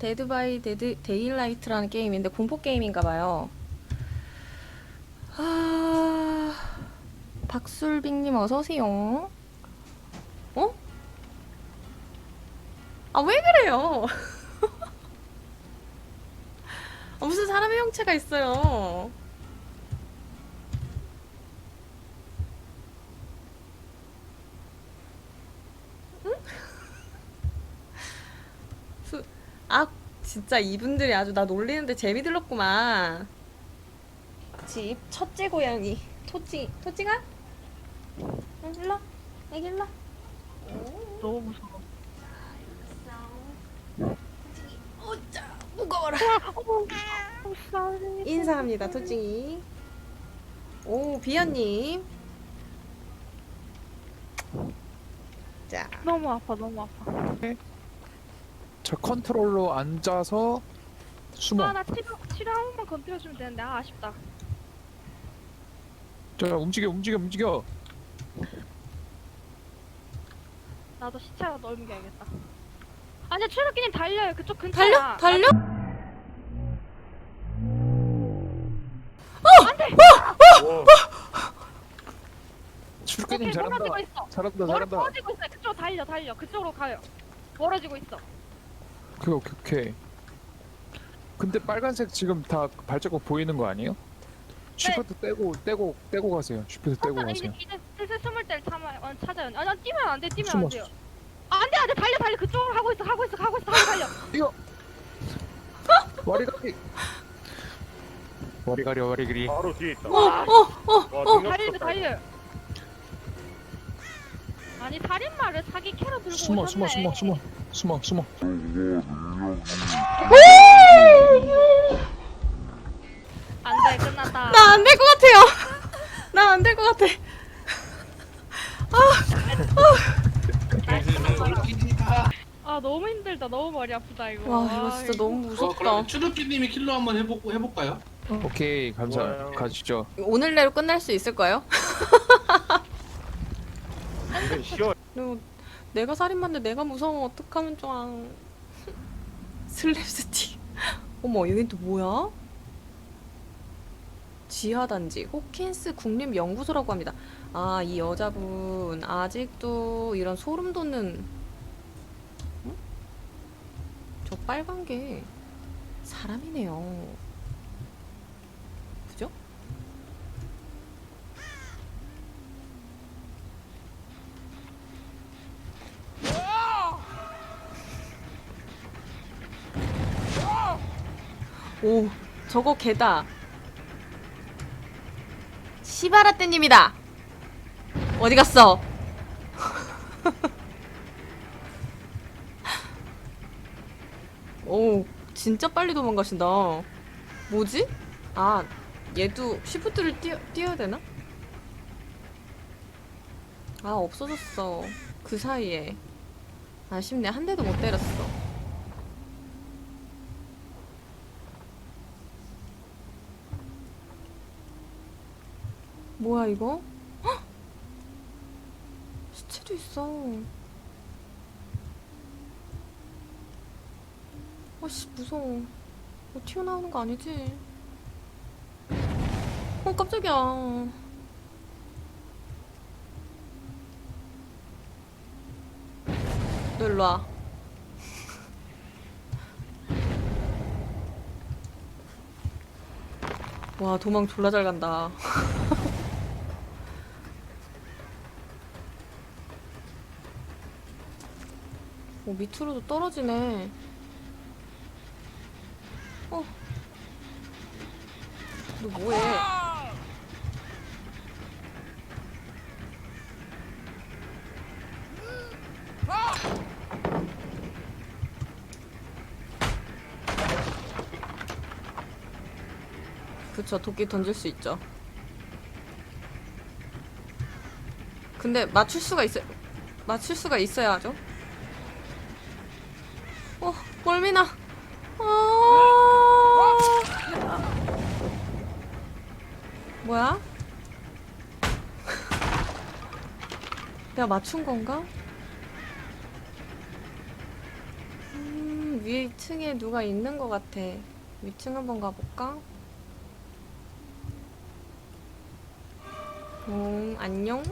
데드 바이 데드 데일라이트라는 게임인데 공포 게임인가 봐요. 아, 박술빅님 어서 오세요. 어? 아 왜 그래요? 아, 무슨 사람의 형체가 있어요. 수, 아 진짜 이분들이 아주 나 놀리는데 재미 들렀구만. 집 첫째 고양이 토찌 토찌가? 응 일로 와. 애기 일로 와. 너무 무서워. 오자 무거워라. 어머, 쌀. 인사합니다 토찌. 오 비연님. 자 너무 아파, 너무 아파. 저 컨트롤로 앉아서 숨어. 아, 나 치료, 치료 한 번만 건드려주면 되는데, 아, 아쉽다. 저 움직여 움직여 움직여. 나도 시체가 넘겨야겠다. 아니야, 출력기님 달려요. 그쪽 근처. 달려 달려. 출근님 오케이, 잘한다. 멀어지고 있어. 잘한다 멀어, 잘한다. 멀어지고 있어. 그쪽 달려, 달려. 그쪽으로 가요. 멀어지고 있어. 오케이 오케이 오케이. 근데 빨간색 지금 다 발자국 보이는 거 아니에요? 슈퍼트 떼고 떼고 떼고 가세요. 슈퍼트 떼고 아, 가세요. 이제 슬슬 숨을 때를 참아, 어, 찾아요. 아, 나 뛰면 안 돼, 뛰면 숨어. 안 돼요. 아, 안 돼, 안 돼. 달려, 달려. 그쪽으로 가고 있어, 가고 있어, 가고 있어, 달려, 달려. 이거 와리가리. 와리가리 와리가리. 바로 뒤에 있다. 와, 와, 능력 달려, 좋다. 달려. 아니, 살인마를 사기 캐러 들고 숨어 숨어 오셨네. 숨어 숨어 숨어 숨어. 안 돼, 끝났다. 나 안 될 것 같아요. 나 안 될 것 같아. 아 너무 힘들다 너무 머리 아프다 이거 와 아, 이거 진짜 너무 어, 무섭다. 그럼 추르피님이 킬로 한번 해보고 해볼까요? 오케이 감사 좋아요. 가시죠. 오늘 내로 끝날 수 있을까요? 근데 쉬워. 그리고 내가 살인마인데 내가 무서우면 어떡하면 좋아. 슬랩스틱. 어머 여긴 또 뭐야? 지하단지 호킨스 국립연구소라고 합니다. 아 이 여자분 아직도 이런 소름 돋는 응? 저 빨간 게 사람이네요. 그죠? 오, 저거 개다. 시바라떼님이다. 어디 갔어? 오, 진짜 빨리 도망가신다. 뭐지? 아, 얘도 시프트를 띄어, 띄어야 되나? 아, 없어졌어. 그 사이에. 아쉽네. 한 대도 못 때렸어. 뭐야 이거? 헉! 시체도 있어. 아씨 무서워. 뭐 튀어나오는 거 아니지? 어 깜짝이야. 너 일로 와. 와 도망 졸라 잘 간다. 어, 밑으로도 떨어지네. 어. 너 뭐해? 그쵸, 도끼 던질 수 있죠. 근데 맞출 수가 있어, 맞출 수가 있어야 하죠. 어, 멀미나. 아. 뭐야? 내가 맞춘 건가? 음, 위층에 누가 있는 것 같아. 위층 한번 가볼까? 음, 안녕?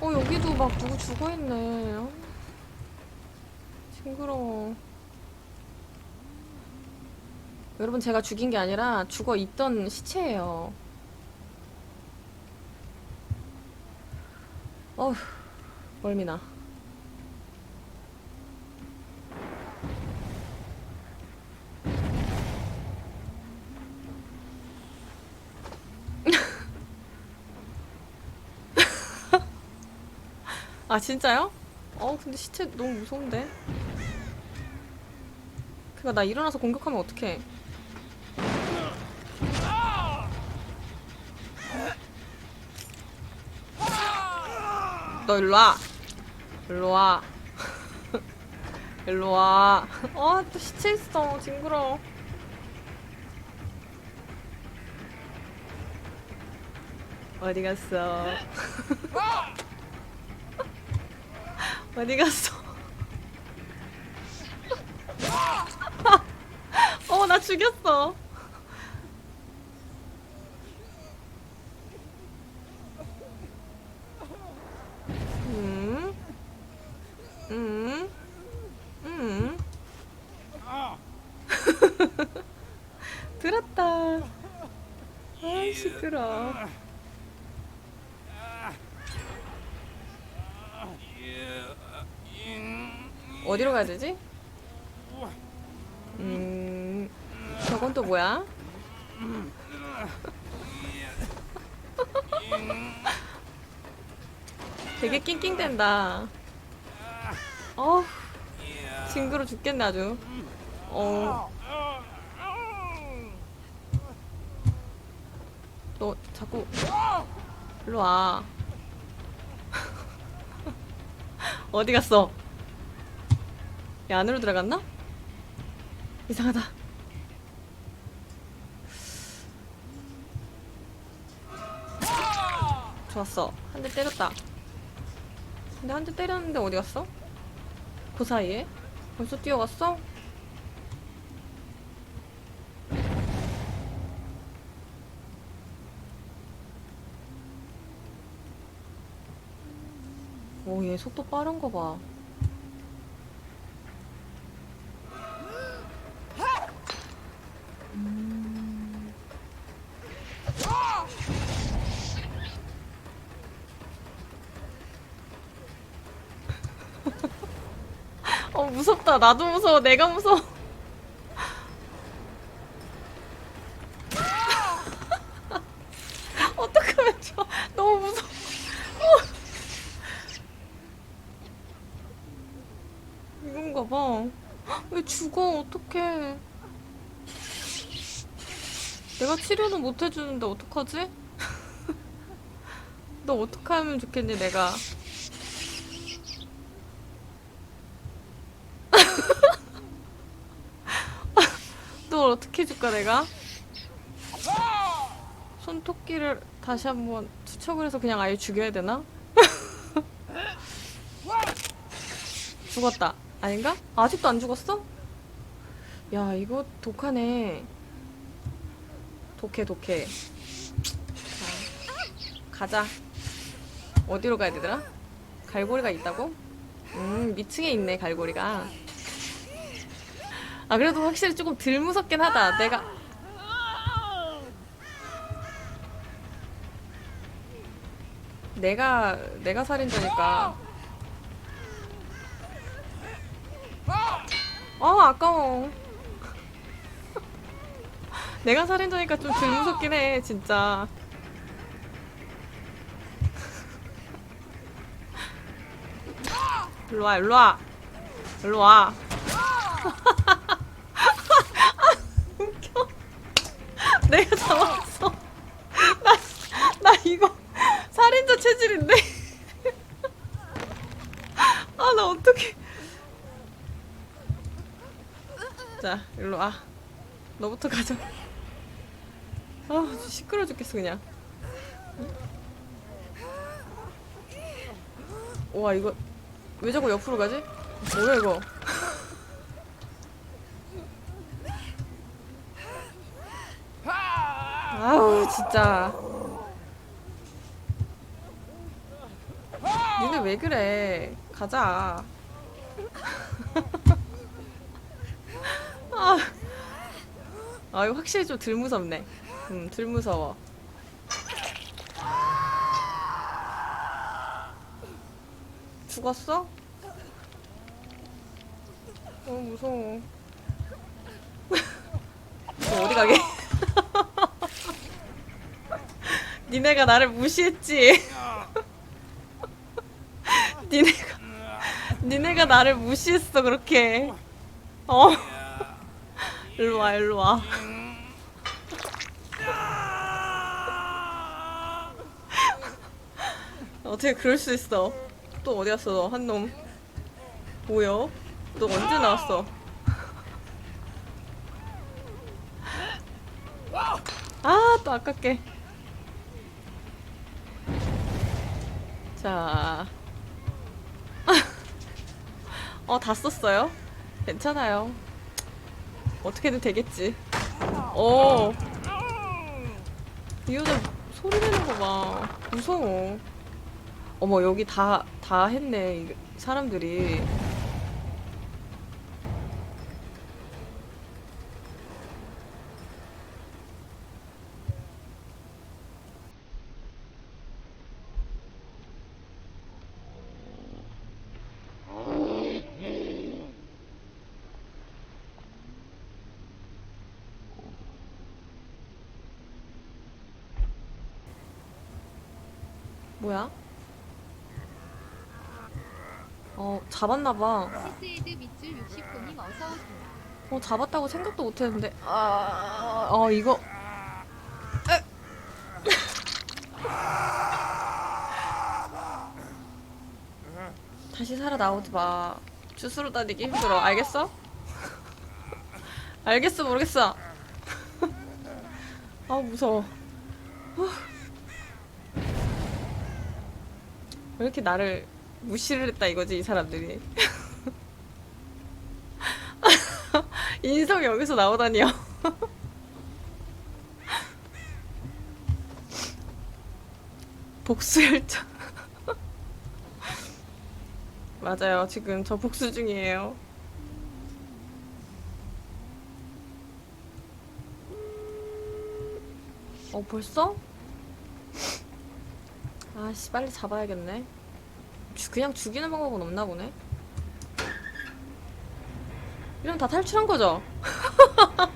어, 여기도 막 누구 죽어있네. 아, 징그러워. 여러분, 제가 죽인 게 아니라 죽어 있던 시체예요. 어휴, 멀미나. 아 진짜요? 어 근데 시체 너무 무서운데 그니까 나 일어나서 공격하면 어떡해. 너 일로와. 일로와. 일로와. 아또 시체 있어. 징그러워. 어디 갔어? 어디 갔어? 나 죽였어. 들었다. 아, 시끄러. 어디로 가야 되지? 음, 저건 또 뭐야? 되게 낑낑댄다. 어, 징그러 죽겠네 아주. 어. 너 자꾸 일로 와. 어디 갔어? 이 안으로 들어갔나? 이상하다. 좋았어. 한 대 때렸다. 근데 한 대 때렸는데 어디 갔어? 그 사이에? 벌써 뛰어갔어? 오, 얘 속도 빠른 거 봐. 어 무섭다. 나도 무서워. 내가 무서워. 어떡하면 좋아. 너무 무서워. 어. 이건가 봐 왜 죽어? 어떡해. 내가 치료는 못 해주는데 어떡하지? 너 어떻게 하면 좋겠니 내가 너 어떻게 해줄까 내가? 손토끼를 다시 한번 투척을 해서 그냥 아예 죽여야 되나? 죽었다. 아닌가? 아직도 안 죽었어? 야 이거 독하네. 독해 독해. 자, 가자. 어디로 가야 되더라? 갈고리가 있다고? 음 미층에 있네 갈고리가. 아 그래도 확실히 조금 덜 무섭긴 하다. 내가 내가 내가 살인자니까. 아 아까워. 내가 살인자니까 좀 덜 무섭긴 해 진짜. 일로 와 일로 와 일로 와. 웃겨. 내가 잡았어. 나, 나 이거 살인자 체질인데. 아, 나 어떡해. 자, 일로 와. 너부터 가자. 아, 진짜 시끄러 죽겠어, 그냥. 와, 이거 왜 자꾸 옆으로 가지? 뭐야, 이거? 진짜. 니네 왜 그래? 가자. 아, 아 이거 확실히 좀 덜 무섭네. 음덜 무서워. 죽었어? 너무 무서워. 너 어디 가게? 니네가 나를 무시했지. 니네가 니네가 나를 무시했어 그렇게. 어. 일로 와 일로 와. 어떻게 그럴 수 있어? 또 어디 갔어 너 한 놈? 뭐야? 너 언제 나왔어? 아, 또 아깝게. 자. 어, 다 썼어요? 괜찮아요. 어떻게든 되겠지. 오. 이 여자 소리 내는 거 봐. 무서워. 어머, 여기 다, 다 했네. 이 사람들이. 뭐야? 어, 잡았나봐. 스스에드 밑줄 60호님 어서 오세요. 어, 잡았다고 생각도 못 했는데. 아, 어, 이거. 에. 다시 살아 나오지 마. 주스로 다니기 힘들어. 알겠어? 알겠어, 모르겠어. 아, 무서워. 후. 왜 이렇게 나를 무시를 했다 이거지, 이 사람들이. 인성 여기서 나오다니요. 복수 열정. 맞아요. 지금 저 복수 중이에요. 어, 벌써? 아씨, 빨리 잡아야겠네. 주- 그냥 죽이는 방법은 없나 보네. 이러면 다 탈출한 거죠?